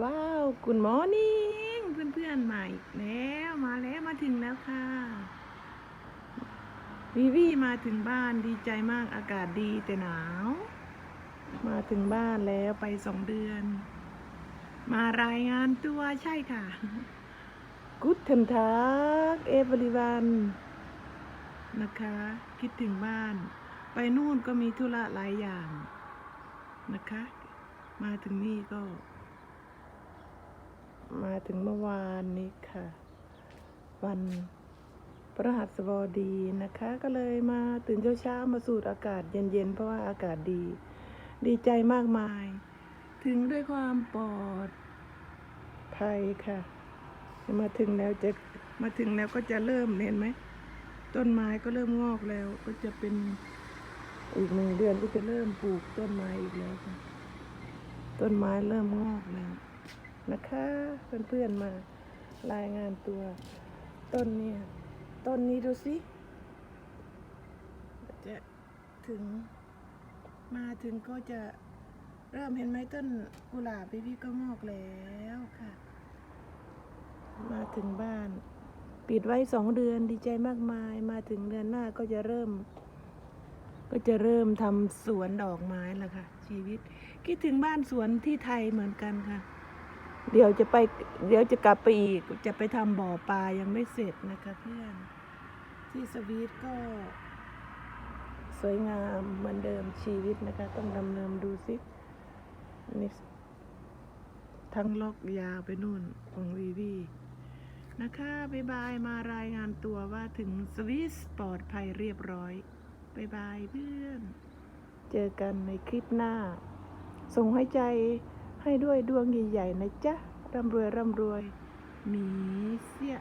ว้าวกุ d มอนิ่งเพื่อนๆใหม่แล้วมาแล้วมาถึงแล้วค่ะวิวีมาถึงบ้านดีใจมากอากาศดีแต่หนาว มาถึงบ้านแล้วไปสองเดือน มารายงานตัวใช่ค่ะกุ t เทนทักเอเวอริวันนะคะ คิดถึงบ้าน ไปนู่นก็มีธุระหลายอย่างนะคะ มาถึงนี่ก็ มาถึงเมื่อวานนี้ค่ะ วันพระหัสบดีนะคะ ก็เลยมาตื่นเช้าๆมาสูดอากาศเย็นๆ เพราะว่าอากาศดี ดีใจมากมาย ถึงด้วยความปลอดภัยค่ะ มาถึงแล้วจะมาถึงแล้วก็จะเริ่มเห็นไหมต้นไม้ก็เริ่มงอกแล้ว ก็จะเป็นอีกหนึ่งเดือนก็จะเริ่มปลูกต้นไม้อีกแล้วค่ะ ต้นไม้เริ่มงอกแล้ว นะคะเพื่อนๆมารายงานตัว ต้นเนี่ย ต้นนี้ดูสิจะถึงมาถึงก็จะเริ่มเห็นไหมต้นกุหลาบพี่ๆก็งอกแล้วค่ะ มาถึงบ้าน ปิดไว้สองเดือนดีใจมากมาย มาถึงเดือนหน้าก็จะเริ่ม ก็จะเริ่มทำสวนดอกไม้แล้วค่ะ ชีวิต คิดถึงบ้านสวนที่ไทยเหมือนกันค่ะ เดี๋ยวจะไป เดี๋ยวจะกลับไปอีก จะไปทำบ่อปลายังไม่เสร็จนะคะเพื่อน ที่สวีทก็ สวยงามเหมือนเดิมชีวิตนะคะ ต้องดำเนินดูสินี่ทั้งล็อกยาวไปนู่นของวีวีนะคะบ๊ายบายมารายงานตัวว่าถึงสวิสปลอดภัยเรียบร้อยบ๊ายบายเพื่อน เจอกันในคลิปหน้า ส่งให้ใจ ให้ด้วยดวงใหญ่ๆนะจ๊ะร่ำรวยร่ำรวย มีเสีย